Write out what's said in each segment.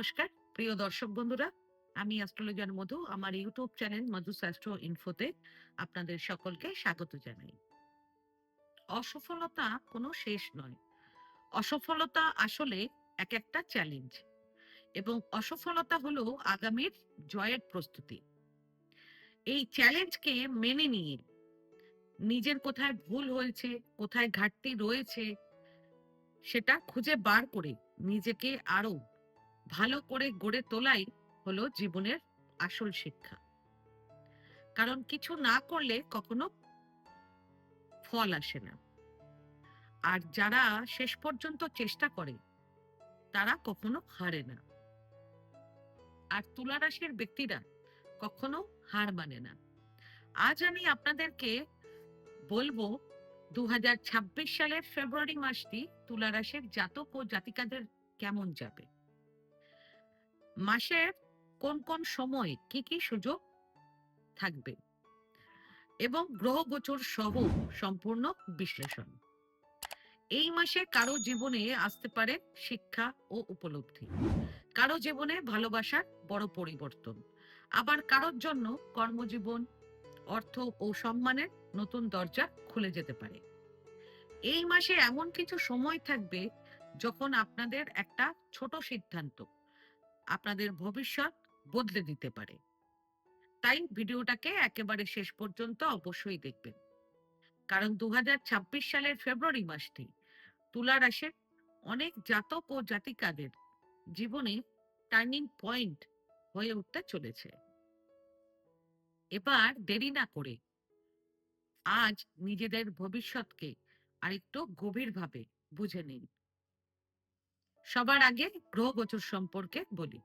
নমস্কার, প্রিয় দর্শক বন্ধুরা, আমি অ্যাস্ট্রোলজার মধু, আমার ইউটিউব চ্যানেল মধু অ্যাস্ট্রো ইনফোতে আপনাদের সকলকে স্বাগত জানাই। অসফলতা কোনো শেষ নয়। অসফলতা আসলে এক একটা চ্যালেঞ্জ এবং অসফলতা হলো আগামীর জয়ের প্রস্তুতি। এই চ্যালেঞ্জকে মেনে নিয়ে নিজের কোথায় ভুল হয়েছে, কোথায় ঘাটতি রয়েছে, সেটা খুঁজে বার করে নিজেকে আরও ভালো করে গড়ে তোলাই হলো জীবনের আসল শিক্ষা। কারণ কিছু না করলে কখনো ফল আসে না। আর যারা শেষ পর্যন্ত চেষ্টা করে, তারা কখনো হারে না। আর তুলা রাশির ব্যক্তিরা কখনো হার মানে না। আজ আমি আপনাদেরকে বলব দু হাজার ছাব্বিশ সালের ফেব্রুয়ারি মাসটি তুলা রাশির জাতক ও জাতিকাদের কেমন যাবে? মাসের কোন কোন সময়ে কি কি সুযোগ থাকবে? এবং গ্রহ গোচর সহ সম্পূর্ণ বিশ্লেষণ। এই মাসে কারও জীবনে আসতে পারে শিক্ষা ও উপলব্ধি। কারও জীবনে ভালোবাসার বড় পরিবর্তন। আবার কারোর জন্য কর্মজীবন, অর্থ ও সম্মানের নতুন দরজা খুলে যেতে পারে। এই মাসে এমন কিছু সময় থাকবে যখন আপনাদের একটা ছোট সিদ্ধান্ত আপনাদের ভবিষ্যৎ বদলে দিতে পারে। তাই ভিডিওটাকে একেবারে শেষ পর্যন্ত অবশ্যই দেখবেন। কারণ দু সালের ফেব্রুয়ারি মাসটি তুলা রাশির অনেক জাতক ও জাতিকাদের জীবনে টার্নিং পয়েন্ট হয়ে উঠতে চলেছে। এবার দেরি না করে আজ নিজেদের ভবিষ্যৎকে আরেকটু গভীরভাবে বুঝে নিন। সবার আগে গ্রহ গোচর সম্পর্কে বলি।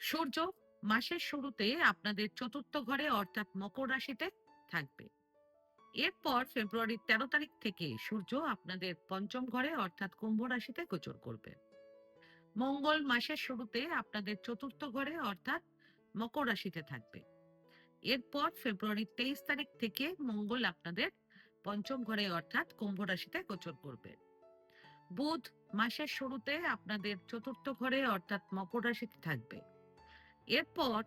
সূর্য মাসের শুরুতে আপনাদের চতুর্থ ঘরে অর্থাৎ মকর রাশিতে থাকবে। এরপর ফেব্রুয়ারির তেরো তারিখ থেকে সূর্য আপনাদের পঞ্চম ঘরে অর্থাৎ কুম্ভ রাশিতে গোচর করবে। মঙ্গল মাসের শুরুতে আপনাদের চতুর্থ ঘরে অর্থাৎ মকর রাশিতে থাকবে। এরপর ফেব্রুয়ারির তেইশ তারিখ থেকে মঙ্গল আপনাদের পঞ্চম ঘরে অর্থাৎ কুম্ভ রাশিতে গোচর করবে। বুধ মাসের শুরুতে আপনাদের চতুর্থ ঘরে অর্থাৎ মকর রাশিতে থাকবে। এরপর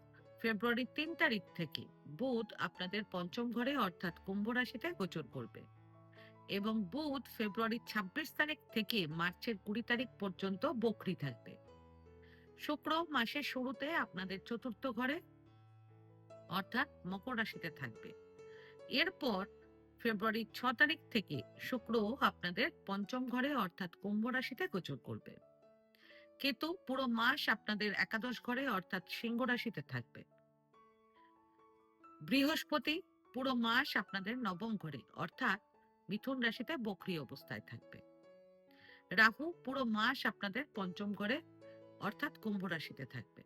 ফেব্রুয়ারির তিন তারিখ থেকে বুধ আপনাদের পঞ্চম ঘরে অর্থাৎ কুম্ভ রাশিতে গোচর করবে এবং বুধ ফেব্রুয়ারির ছাব্বিশ তারিখ থেকে মার্চের কুড়ি তারিখ পর্যন্ত বকরি থাকবে। শুক্র মাসের শুরুতে আপনাদের চতুর্থ ঘরে অর্থাৎ মকর রাশিতে থাকবে। এরপর ফেব্রুয়ারির ছ তারিখ থেকে শুক্র আপনাদের পঞ্চম ঘরে অর্থাৎ কুম্ভ রাশিতে গোচর করবে। কেতু পুরো মাস আপনাদের একাদশ ঘরে অর্থাৎ সিংহ রাশিতে থাকবে। বৃহস্পতি পুরো মাস আপনাদের নবম ঘরে অর্থাৎ মিথুন রাশিতে বকরি অবস্থায় থাকবে। রাহু পুরো মাস আপনাদের পঞ্চম ঘরে অর্থাৎ কুম্ভ রাশিতে থাকবে।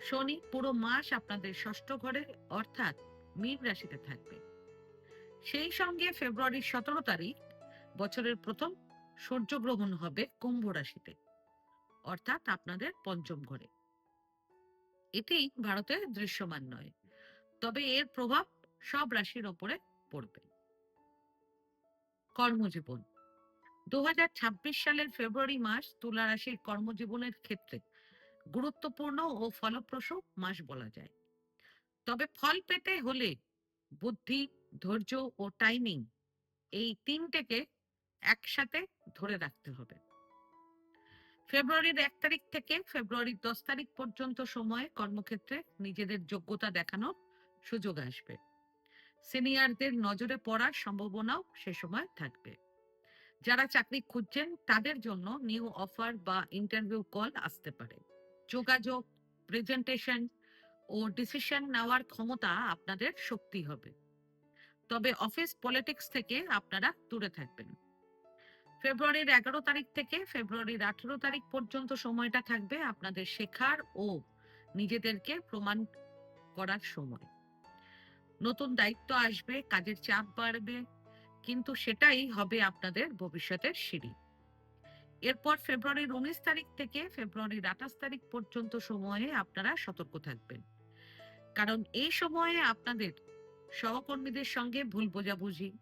শনি পুরো মাস আপনাদের ষষ্ঠ ঘরে অর্থাৎ মীন রাশিতে থাকবে। সেই সঙ্গে ফেব্রুয়ারির সতেরো তারিখ বছরের প্রথম সূর্যগ্রহণ হবে কুম্ভ রাশিতে, অর্থাৎ আপনাদের পঞ্চম ঘরে। এটি ভারতে দৃশ্যমান নয়, তবে এর প্রভাব সব রাশির ওপরে পড়বে। কর্মজীবন দু হাজার ছাব্বিশ সালের ফেব্রুয়ারি মাস তুলা রাশির কর্মজীবনের ক্ষেত্রে গুরুত্বপূর্ণ ও ফলপ্রসূ মাস বলা যায়। তবে ফল পেতে হলে বুদ্ধি ধৈর্য ও টাইমিং এই তিনটেকে একসাথে ধরে রাখতে হবে। ফেব্রুয়ারির এক তারিখ থেকে ফেব্রুয়ারির দশ তারিখ পর্যন্ত সময়ে কর্মক্ষেত্রে নিজেদের যোগ্যতা দেখানোর সুযোগ আসবে। সিনিয়রদের নজরে পড়ার সম্ভাবনাও সে সময় থাকবে। যারা চাকরি খুঁজছেন, তাদের জন্য নিউ অফার বা ইন্টারভিউ কল আসতে পারে। যোগাযোগ প্রেজেন্টেশন ও ডিসিশন নেওয়ার ক্ষমতা আপনাদের শক্তি হবে। তবে অফিস পলিটিক্স থেকে আপনারা দূরে থাকবেন। ফেব্রুয়ারির এগারো তারিখ থেকে ফেব্রুয়ারির আঠেরো তারিখ পর্যন্ত সময়টা থাকবে আপনাদের শেখার ও নিজেদেরকে প্রমাণ করার সময়। নতুন দায়িত্ব আসবে, কাজের চাপ বাড়বে, কিন্তু সেটাই হবে আপনাদের ভবিষ্যতের সিঁড়ি। এরপর ফেব্রুয়ারির উনিশ তারিখ থেকে ফেব্রুয়ারির আঠাশ তারিখ পর্যন্ত সময়ে আপনারা সতর্ক থাকবেন। কারণ এই সময়ে আপনাদের সহকর্মীদের সঙ্গে ভুল বোঝাবুঝি,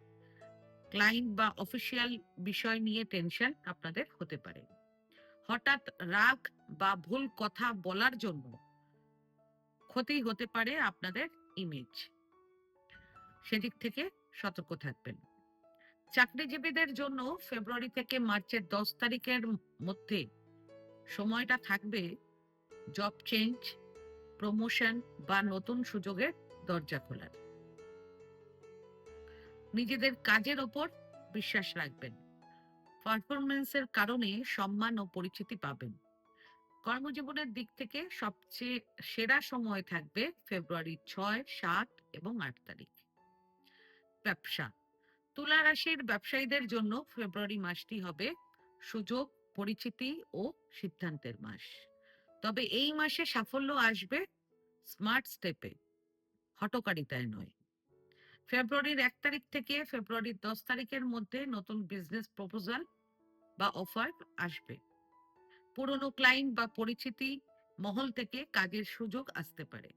ক্লায়েন্ট বা অফিসিয়াল বিষয় নিয়ে টেনশন আপনাদের হতে পারে। হঠাৎ রাগ বা ভুল কথা বলার জন্য ক্ষতি হতে পারে আপনাদের ইমেজ সেদিক থেকে সতর্ক থাকবেন। চাকরিজীবীদের জন্য ফেব্রুয়ারি থেকে মার্চের দশ তারিখের মধ্যে সময়টা থাকবে জব চেঞ্জ প্রমোশন বা নতুন সুযোগের দরজা খোলার। নিজেদের কাজের ওপর বিশ্বাস রাখবেন। পারফরমেন্সের কারণে সম্মান ও পরিচিতি পাবেন। কর্মজীবনের দিক থেকে সবচেয়ে সেরা সময় থাকবে ফেব্রুয়ারি ছয়, সাত এবং আট তারিখ। ব্যবসা। তুলা রাশির ব্যবসায়ীদের জন্য ফেব্রুয়ারি মাসটি হবে সুযোগ, পরিচিতি ও সিদ্ধান্তের মাস। তবে এই মাসে সাফল্য আসবে স্মার্ট স্টেপে হটকারিতায় নয়। ফেব্রুয়ারির এক তারিখ থেকে ফেব্রুয়ারির দশ তারিখের মধ্যে নতুন বিজনেস প্রপোজাল বা অফার আসবে। পুরনো ক্লায়েন্ট বা পরিচিতি মহল থেকে কাজের সুযোগ আসতে পারে।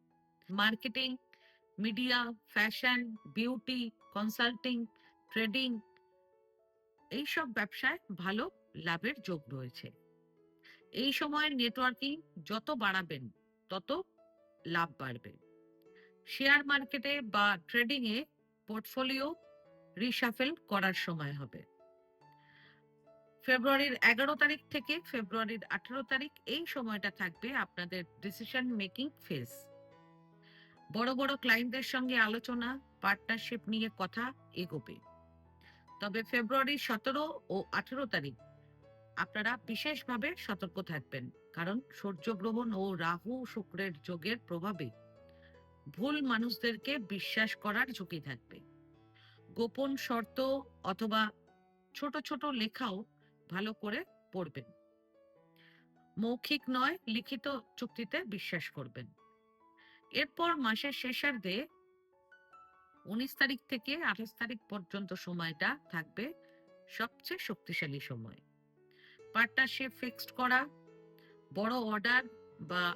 Marketing media fashion beauty consulting trading এইসব ব্যবসায় ভালো লাভের যোগ রয়েছে। এই সময়ের নেটওয়ার্কিং যত বাড়াবেন, তত লাভ বাড়বে। শেয়ার মার্কেটে বা ট্রেডিং এ পোর্টফোলিও রিসাফেল করার সময় হবে। ফেব্রুয়ারির এগারো তারিখ থেকে ফেব্রুয়ারির আঠারো তারিখ এই সময়টা থাকবে আপনাদের ডিসিশন মেকিং ফেজ বড় বড় ক্লায়েন্টদের সঙ্গে আলোচনা পার্টনারশিপ নিয়ে কথা এগোবে। তবে ফেব্রুয়ারির সতেরো ও আঠেরো তারিখ আপনারা বিশেষভাবে সতর্ক থাকবেন, কারণ সূর্যগ্রহণ ও রাহু শুক্রের যোগের প্রভাবে ভুল মানুষদেরকে বিশ্বাস করার ঝুঁকি থাকবে। গোপন শর্ত অথবা ছোট ছোট লেখাও ভালো করে পড়বেন। মৌখিক নয়, লিখিত চুক্তিতে বিশ্বাস করবেন। এরপর মাসের শেষার্ধে উনিশ তারিখ থেকে আঠাশ তারিখ পর্যন্ত সময়টা থাকবে সবচেয়ে শক্তিশালী সময়। পার্টনারশিপ ফিক্সড করা, বড় অর্ডার বা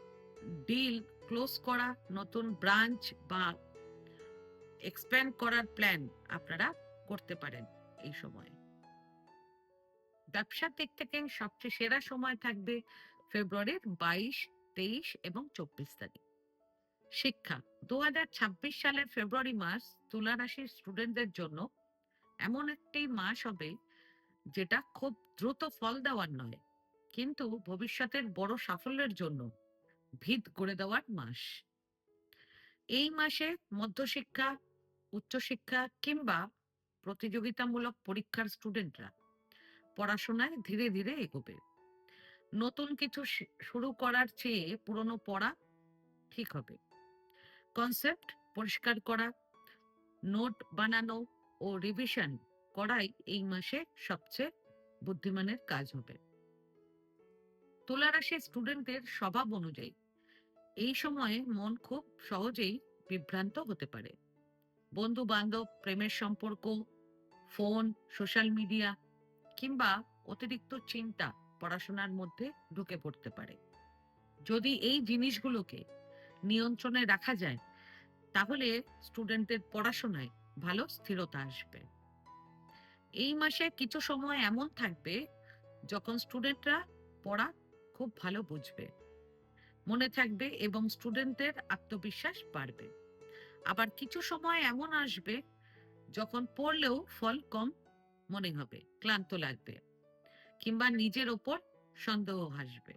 ডিল ক্লোজ করা, নতুন ব্রাঞ্চ বা এক্সপ্যান্ড করার প্ল্যান আপনারা করতে পারেন এই সময়। ব্যবসার দিক থেকে সবচেয়ে সেরা সময় থাকবে ফেব্রুয়ারির বাইশ, তেইশ এবং চব্বিশ তারিখ। শিক্ষা দু হাজার ছাব্বিশ সালের ফেব্রুয়ারি মাস তুলা রাশির স্টুডেন্টদের জন্য এমন একটি মাস হবে যেটা খুব দ্রুত ফল দেওয়ার নয়, কিন্তু ভবিষ্যতের বড় সাফল্যের জন্য। ভিত করে দেওয়ার মাস। এই মাসে মধ্যশিক্ষা, উচ্চশিক্ষা কিংবা প্রতিযোগিতামূলক পরীক্ষার স্টুডেন্টরা পড়াশোনায় ধীরে ধীরে এগোবে। নতুন কিছু শুরু করার চেয়ে পুরনো পড়া ঠিক হবে। কনসেপ্ট পরিষ্কার করা নোট বানানো ও রিভিশন করাই এই মাসে সবচেয়ে বুদ্ধিমানের কাজ হবে। তুলা রাশির স্টুডেন্টদের স্বভাব অনুযায়ী এই সময়ে মন খুব সহজেই বিভ্রান্ত হতে পারে। বন্ধু বান্ধব প্রেমের সম্পর্ক, ফোন, সোশ্যাল মিডিয়া কিংবা অতিরিক্ত চিন্তা পড়াশোনার মধ্যে ঢুকে পড়তে পারে। যদি এই জিনিসগুলোকে নিয়ন্ত্রণে রাখা যায়, তাহলে স্টুডেন্টদের পড়াশোনায় ভালো স্থিরতা আসবে। এই মাসে কিছু সময় এমন থাকবে যখন স্টুডেন্টরা পড়া খুব ভালো বুঝবে। মনে থাকবে এবং স্টুডেন্টদের আত্মবিশ্বাস বাড়বে। আবার কিছু সময় এমন আসবে যখন পড়লেও ফল কম মনে হবে, ক্লান্ত লাগবে কিংবা নিজের ওপর সন্দেহ আসবে।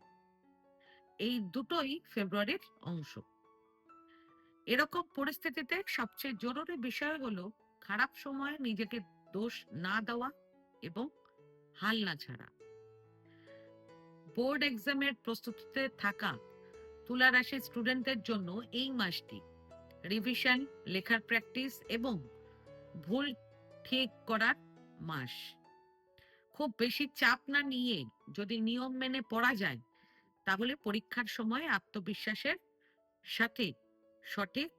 এই দুটোই ফেব্রুয়ারির অংশ। এরকম পরিস্থিতিতে সবচেয়ে জরুরি বিষয় হলো খারাপ সময়ে নিজেকে দোষ না দেওয়া এবং হাল না ছাড়া। বোর্ড এক্সামের প্রস্তুতিতে থাকা তুলা রাশির স্টুডেন্টদের জন্য এই মাসটি। রিভিশন, লেখার প্র্যাকটিস এবং ভুল ঠিক করার মাস। খুব বেশি চাপ না নিয়ে যদি নিয়ম মেনে পড়া যায়, তাহলে পরীক্ষার সময় আত্মবিশ্বাসের সাথে সঠিক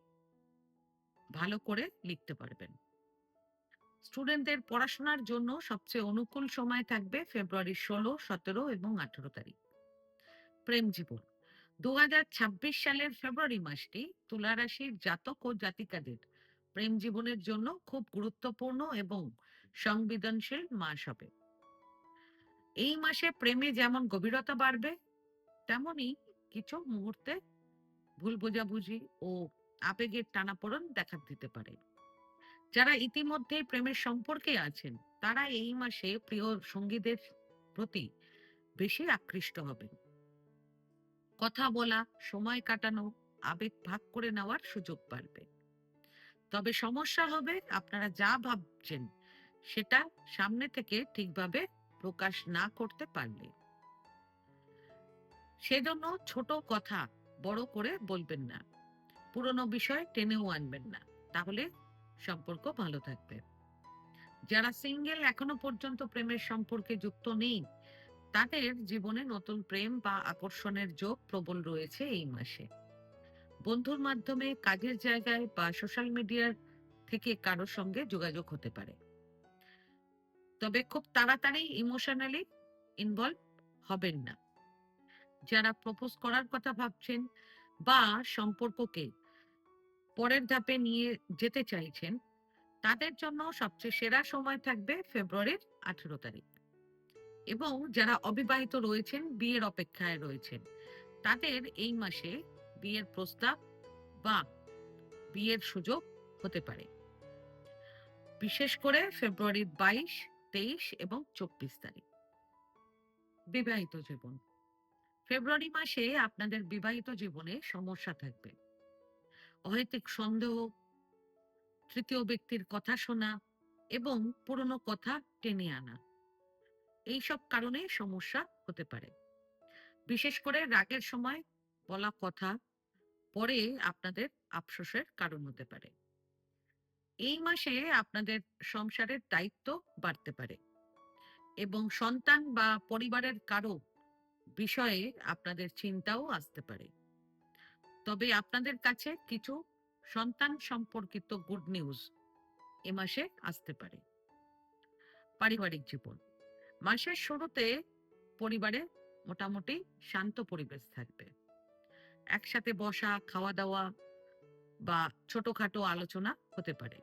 ভালো করে লিখতে পারবেন। স্টুডেন্টদের পড়াশোনার জন্য সবচেয়ে অনুকূল সময় থাকবে ফেব্রুয়ারি ষোলো, সতেরো এবং আঠেরো তারিখ। প্রেম জীবন। দু হাজার ছাব্বিশ সালের ফেব্রুয়ারি মাসটি তুলা রাশির জাতক ও জাতিকাদের প্রেম জীবনের জন্য খুব গুরুত্বপূর্ণ এবং সংবেদনশীল মাস হবে। এই মাসে প্রেমে যেমন গভীরতা বাড়বে তেমনই কিছু মুহূর্তে ভুল বোঝাবুঝি ও আবেগের টানাপোড়ন দেখা দিতে পারে। যারা ইতিমধ্যে প্রেমের সম্পর্কে আছেন, তারা এই মাসে প্রিয় সঙ্গীদের প্রতি বেশি আকৃষ্ট হবেন। কথা বলা, সময় কাটানো, আবেগ ভাগ করে নেওয়ার সুযোগ বাড়বে। তবে সমস্যা হবে আপনারা যা ভাবছেন, সেটা সামনে থেকে ঠিকভাবে প্রকাশ না করতে পারলে। সেজন্য ছোট কথা বড় করে বলবেন না। পুরনো বিষয় টেনেও আনবেন না। তাহলে সম্পর্ক ভালো থাকবে। যারা সিঙ্গেল এখনও পর্যন্ত প্রেমের সম্পর্কে যুক্ত নেই তাদের জীবনে নতুন প্রেম বা আকর্ষণের যোগ প্রবল রয়েছে এই মাসে। বন্ধুর মাধ্যমে, কাজের জায়গায় বা সোশ্যাল মিডিয়ার থেকে কারোর সঙ্গে যোগাযোগ হতে পারে। তবে খুব তাড়াতাড়ি ইমোশনালি ইনভলভ হবেন না। যারা প্রপোজ করার কথা ভাবছেন বা সম্পর্ককে পরের ধাপে নিয়ে যেতে চাইছেন, তাদের জন্য সবচেয়ে সেরা সময় থাকবে ফেব্রুয়ারির আঠেরো তারিখ। এবং যারা অবিবাহিত রয়েছেন, বিয়ের অপেক্ষায় রয়েছেন, তাদের এই মাসে বিয়ের প্রস্তাব বা বিয়ের সুযোগ হতে পারে। বিশেষ করে ফেব্রুয়ারির বাইশ, তেইশ এবং চব্বিশ তারিখ। বিবাহিত জীবন। ফেব্রুয়ারি মাসে আপনাদের বিবাহিত জীবনে সমস্যা থাকবে। অহেতুক সন্দেহ, তৃতীয় ব্যক্তির কথা শোনা এবং পুরনো কথা টেনে আনা। এইসব কারণে সমস্যা হতে পারে। বিশেষ করে রাগের সময় বলা কথা পরে আপনাদের আফসোসের কারণ হতে পারে। এই মাসে আপনাদের সংসারের দায়িত্ব বাড়তে পারে এবং সন্তান বা পরিবারের কারও বিষয়ে আপনাদের চিন্তাও আসতে পারে। তবে আপনাদের কাছে কিছু সন্তান সম্পর্কিত গুড নিউজ এ মাসে আসতে পারে। পারিবারিক জীবন। মাসের শুরুতে পরিবারে মোটামুটি শান্ত পরিবেশ থাকবে। একসাথে বসা খাওয়া দাওয়া বা ছোটখাটো আলোচনা হতে পারে।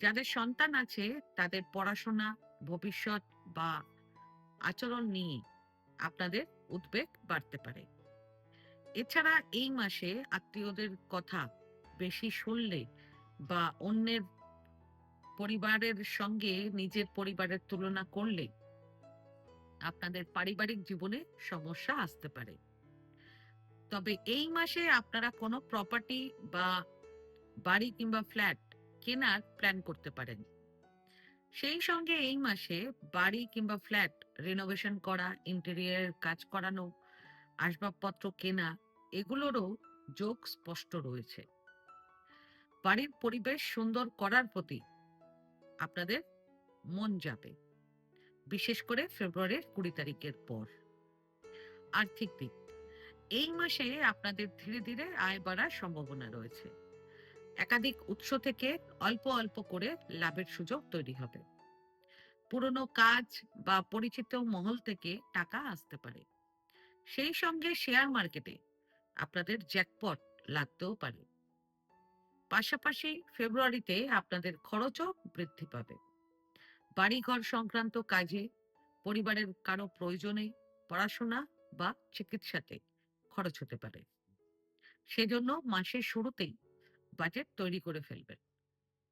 যাদের সন্তান আছে, তাদের পড়াশোনা, ভবিষ্যৎ বা আচরণ নিয়ে আপনাদের উদ্বেগ বাড়তে পারে। এছাড়া এই মাসে আত্মীয়দের কথা বেশি শুনলে বা অন্যের পরিবারের সঙ্গে নিজের পরিবারের তুলনা করলে আপনাদের পারিবারিক জীবনে সমস্যা আসতে পারে। তবে এই মাসে আপনারা কোনো প্রপার্টি বা বাড়ি কিংবা ফ্ল্যাট কেনার প্ল্যান করতে পারেন। সেই সঙ্গে এই মাসে বাড়ি কিংবা ফ্ল্যাট রিনোভেশন করা ইন্টেরিয়ার কাজ করানো, আসবাবপত্র কেনা, এগুলোরও যোগ স্পষ্ট রয়েছে। বাড়ির পরিবেশ সুন্দর করার প্রতি আপনাদের মন যাবে। বিশেষ করে ফেব্রুয়ারির কুড়ি তারিখের পর। আর্থিক দিক। এই মাসে আপনাদের ধীরে ধীরে আয় বাড়ার সম্ভাবনা রয়েছে। একাধিক উৎস থেকে অল্প অল্প করে লাভের সুযোগ তৈরি হবে। পুরনো কাজ বা পরিচিত মহল থেকে টাকা আসতে পারে। সেই সঙ্গে শেয়ার মার্কেটে আপনাদের জ্যাকপট লাগতেও পারে। পাশাপাশি ফেব্রুয়ারিতে আপনাদের খরচও বৃদ্ধি পাবে। বাড়িঘর সংক্রান্ত কাজে, পরিবারের কারও প্রয়োজনে পড়াশোনা বা চিকিৎসাতে খরচ হতে পারে। সেজন্য মাসের শুরুতেই বাজেট তৈরি করে ফেলবেন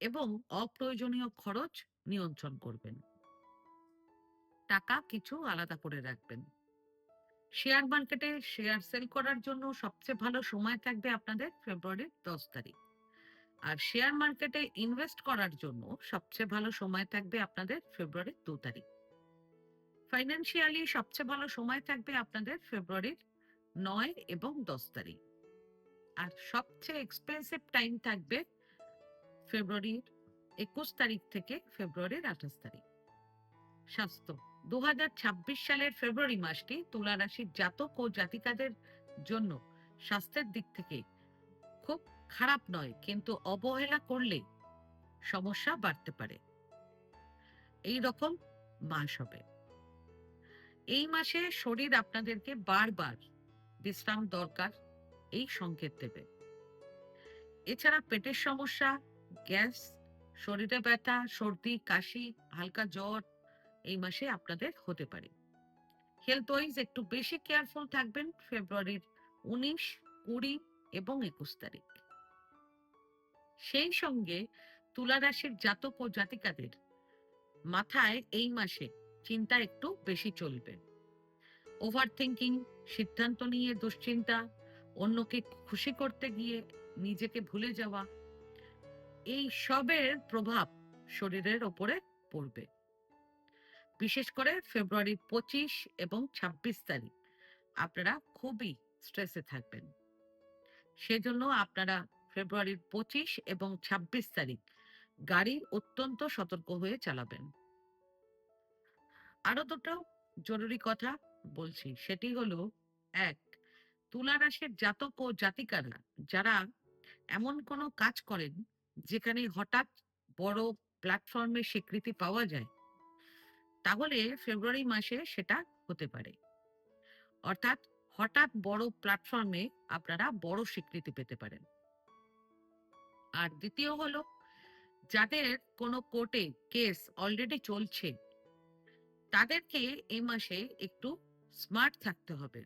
এবং অপ্রয়োজনীয় খরচ নিয়ন্ত্রণ করবেন। টাকা কিছু আলাদা করে রাখবেন। শেয়ার মার্কেটে শেয়ার সেল করার জন্য সবচেয়ে ভালো সময় থাকবে আপনাদের ফেব্রুয়ারির দশ তারিখ। আর শেয়ার মার্কেটে ইনভেস্ট করার জন্য সবচেয়ে ভালো সময় থাকবে আপনাদের ফেব্রুয়ারির দু তারিখ। ফাইন্যান্সিয়ালি সবচেয়ে ভালো সময় থাকবে আপনাদের ফেব্রুয়ারির নয় এবং দশ তারিখ। আর সবচেয়ে এক্সপেন্সিভ টাইম থাকবে ফেব্রুয়ারির একুশ তারিখ থেকে ফেব্রুয়ারির আঠাশ তারিখ। স্বাস্থ্য দু হাজার ছাব্বিশ সালের ফেব্রুয়ারি মাসটি তুলা রাশির জাতক ও জাতিকাদের জন্য স্বাস্থ্যের দিক থেকে খারাপ নয়, কিন্তু অবহেলা করলে সমস্যা বাড়তে পারে। এই রকম মাস হবে। এই মাসে শরীর আপনাদেরকে বারবার বিশ্রাম দরকার, এই সংকেত দেবে। এছাড়া পেটের সমস্যা, গ্যাস, শরীরে ব্যথা, সর্দি, কাশি, হালকা জ্বর এই মাসে আপনাদের হতে পারে। হেলথ ওয়াইজ একটু বেশি কেয়ারফুল থাকবেন ফেব্রুয়ারির উনিশ, কুড়ি এবং একুশ তারিখ। সেই সঙ্গে তুলা জাতক ও জাতিকাদের মাথায় এই মাসে চিন্তা একটু বেশি চলবে। ওভার থিঙ্কিং সিদ্ধান্ত নিয়ে দুশ্চিন্তা, অন্যকে খুশি করতে গিয়ে নিজেকে ভুলে যাওয়া, এই সবের প্রভাব শরীরের ওপরে পড়বে। বিশেষ করে ফেব্রুয়ারি পঁচিশ এবং ছাব্বিশ তারিখ, আপনারা খুবই স্ট্রেসে থাকবেন। সেজন্য আপনারা ফেব্রুয়ারির পঁচিশ এবং ছাব্বিশ তারিখ গাড়ি অত্যন্ত সতর্ক হয়ে চালাবেন। আরও দুটো জরুরি কথা বলছি। সেটি হলো, এক, তুলা রাশির জাতক ও জাতিকারা যারা এমন কোনো কাজ করেন যেখানে হঠাৎ বড় প্ল্যাটফর্মে স্বীকৃতি পাওয়া যায়, তাহলে ফেব্রুয়ারি মাসে সেটা হতে পারে। অর্থাৎ হঠাৎ বড় প্ল্যাটফর্মে আপনারা বড় স্বীকৃতি পেতে পারেন। আর দ্বিতীয় হলো, যাদের কোনো কোর্টে কেস অলরেডি চলছে, তাদেরকে এই মাসে একটু স্মার্ট থাকতে হবে।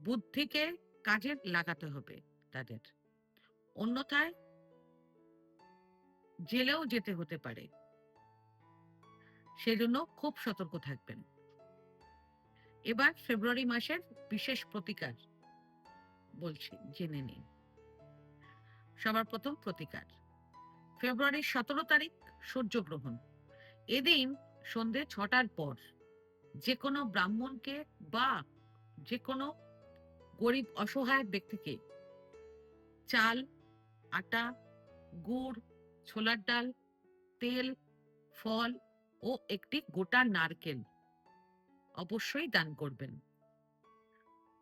বুদ্ধিকে কাজে লাগাতে হবে তাদের। অন্যথায় জেলেও যেতে হতে পারে। সেজন্য খুব সতর্ক থাকবেন। এবার ফেব্রুয়ারি মাসের বিশেষ প্রতিকার বলছি, জেনে নিন। সবার প্রথম প্রতিকার। ফেব্রুয়ারির সতেরো তারিখ সূর্যগ্রহণ। এদিন সন্ধে ছটার পর যে কোনো ব্রাহ্মণকে বা যে কোনো গরিব অসহায় ব্যক্তিকে চাল, আটা, গুড়, ছোলার ডাল, তেল, ফল ও একটি গোটা নারকেল অবশ্যই দান করবেন।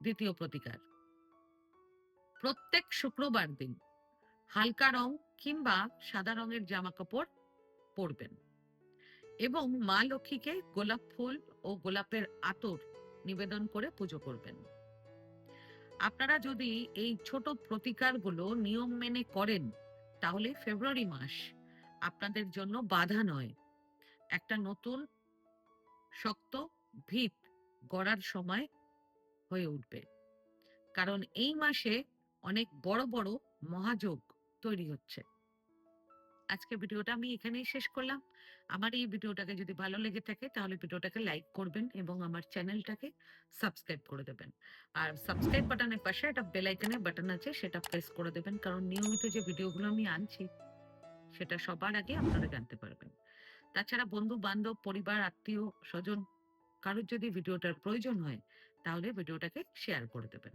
দ্বিতীয় প্রতিকার। প্রত্যেক শুক্রবার দিন হালকা রং কিংবা সাদা রঙের জামা কাপড় পরবেন। এবং মা লক্ষ্মীকে গোলাপ ফুল ও গোলাপের আতর নিবেদন করে পুজো করবেন। আপনারা যদি এই ছোট প্রতিকারগুলো নিয়ম মেনে করেন, তাহলে ফেব্রুয়ারি মাস আপনাদের জন্য বাধা নয়। একটা নতুন শক্ত ভিত গড়ার সময় হয়ে উঠবে। কারণ এই মাসে অনেক বড় বড় মহাযোগ তৈরি হচ্ছে। আজকে ভিডিওটা আমি এখানেই শেষ করলাম। আমার এই ভিডিওটাকে যদি ভালো লেগে থাকে, তাহলে ভিডিওটাকে লাইক করবেন এবং আমার চ্যানেলটাকে সাবস্ক্রাইব করে দেবেন। আর সাবস্ক্রাইব বাটনের পাশে একটা বেল আইকনের বাটন আছে, সেটা প্রেস করে দেবেন। কারণ নিয়মিত যে ভিডিওগুলো আমি আনছি, সেটা সবার আগে আপনারা জানতে পারবেন। তাছাড়া বন্ধু বান্ধব পরিবার, আত্মীয়, স্বজন, কারোর যদি ভিডিওটার প্রয়োজন হয়, তাহলে ভিডিওটাকে শেয়ার করে দেবেন।